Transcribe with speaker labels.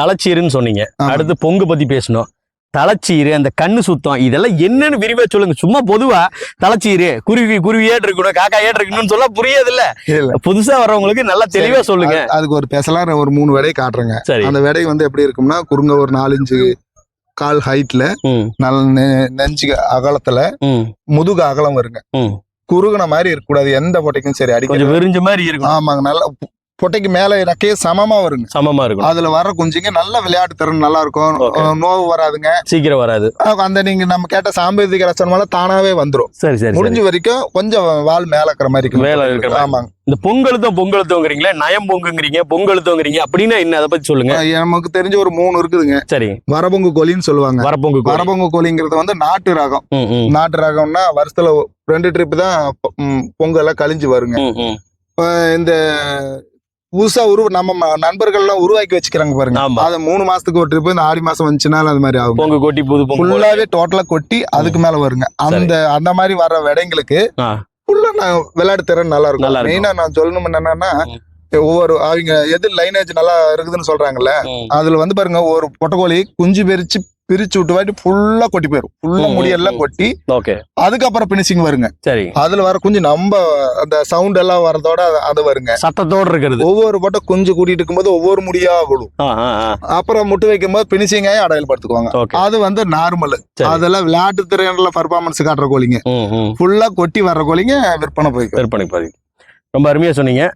Speaker 1: தலைச்சீருன்னு சொன்னீங்க. அடுத்து பொங்கு பத்தி பேசணும். தலைச்சீரு அந்த கண்ணு சுத்தம் இதெல்லாம் என்னன்னு விரிவா சொல்லுங்க. சும்மா பொதுவா தலைச்சீரு குருவி குருவியேட்டு இருக்கணும் காக்கா ஏட்டு இருக்கணும்னு சொல்ல புரியாது இல்ல. புதுசா வர்றவங்களுக்கு நல்லா தெளிவா சொல்லுங்க.
Speaker 2: அது- அதுக்கு ஒரு பெசலான ஒரு மூணு விடையை காட்டுறேங்க. அந்த விடை வந்து எப்படி இருக்கும்னா குறுங்க ஒரு நாலஞ்சு கால் ஹைட்ல நல்ல நெஞ்சு அகலத்துல முதுகு அகலம் வருங்க. குறுகுன மாதிரி இருக்கக்கூடாது எந்த பொட்டைக்கும் சரி
Speaker 1: கொஞ்சம்
Speaker 2: அடிக்க
Speaker 1: விரிஞ்ச மாதிரி இருக்கும்
Speaker 2: ஆமாங்க நல்ல பொட்டைக்கு மேல நக்கையே சமமா வருங்க.
Speaker 1: சமமா இருக்கும்
Speaker 2: அதுல வர குஞ்சுங்க நல்ல விளையாட்டு திறன் நல்லா இருக்கும். நோவு வராதுங்க.
Speaker 1: சீக்கிரம் வராது.
Speaker 2: அந்த நீங்க நம்ம கேட்ட சாம்பேதிக லட்சணம் தானாவே வந்துரும்.
Speaker 1: சரி சரி
Speaker 2: முடிஞ்ச வரைக்கும் கொஞ்சம் வால் மேல இருக்கிற மாதிரி இருக்கணும்.
Speaker 1: மேல இருக்கிற.
Speaker 2: ஆமாங்க.
Speaker 1: இந்த பொங்கலுத்தம் பொங்கலுத்தோங்கிறீங்களே நயம் பொங்குங்கிறீங்க பொங்கலுத்தோங்கிறீங்க அப்படின்னா என்ன? அதை பத்தி சொல்லுங்க.
Speaker 2: நமக்கு தெரிஞ்ச ஒரு மூணு இருக்குதுங்க.
Speaker 1: சரி.
Speaker 2: வரபொங்கு கோழின்னு சொல்லுவாங்க.
Speaker 1: வரப்பொங்கு கோழி.
Speaker 2: வரபொங்கு கோழிங்கிறது வந்து நாட்டு ரகம். நாட்டு ரகம்னா வருஷத்துல ரெண்டு ட்ரிப் தான் பொ- ம், பொங்கல்லாம் கழிஞ்சு வருங்க. இந்த புதுசா உருவ நம்ம நண்பர்கள்லாம் உருவாக்கி வச்சுக்கிறாங்க பாருங்க. அது மூணு மாசத்துக்கு ஒரு ட்ரிப் இந்த ஆடி மாசம் வந்துச்சுனால அது மாதிரி ஆகும்
Speaker 1: பொங்கு கொட்டி புது.
Speaker 2: ஃபுல்லாவே டோட்டலா கொட்டி அதுக்கு மேல வருங்க அந்த அந்த மாதிரி வர்ற விடைங்களுக்கு. ஃபுல்லா நான் விளையாட்டு திறன் நல்லா இருக்கும். மெயினா நான் சொல்லணும் என்னன்னா. ஒவ்வொரு அவங்க எது லைனேஜ் நல்லா இருக்குதுன்னு சொல்றாங்கல்ல. அதுல வந்து பாருங்க ஒரு பொட்டக்கோழி குஞ்சு பிரிச்சு பிரிச்சு விட்டு வாட்டி ஃபுல்லா கொட்டி போயிரும். ஃபுல்லா முடியெல்லாம். கொட்டி
Speaker 1: ஓகே.
Speaker 2: அதுக்கப்புறம் பினிஷிங் வருங்க.
Speaker 1: சரி.
Speaker 2: அதுல வர குஞ்சு நம்ம அந்த சவுண்ட் எல்லாம் வரதோட அது- வருங்க.
Speaker 1: சத்தத்தோட இருக்கிறது.
Speaker 2: ஒவ்வொரு பட்டம் குஞ்சு கூட்டிட்டு இருக்கும்போது ஒவ்வொரு முடியா விழும். அப்புறம் முட்டு வைக்கும் போது பினிஷிங் ஆகி அடையல் படுத்துக்குவாங்க. அது வந்து நார்மல். அதெல்லாம் விளையாட்டு திறன்ல பர்ஃபார்மன்ஸ் காட்டுற கோழிங்க. ஃபுல்லா கொட்டி வர்ற கோழிங்க விற்பனை போய்க்கும்.
Speaker 1: விற்பனை பதிவு ரொம்ப அருமையா சொன்னீங்க.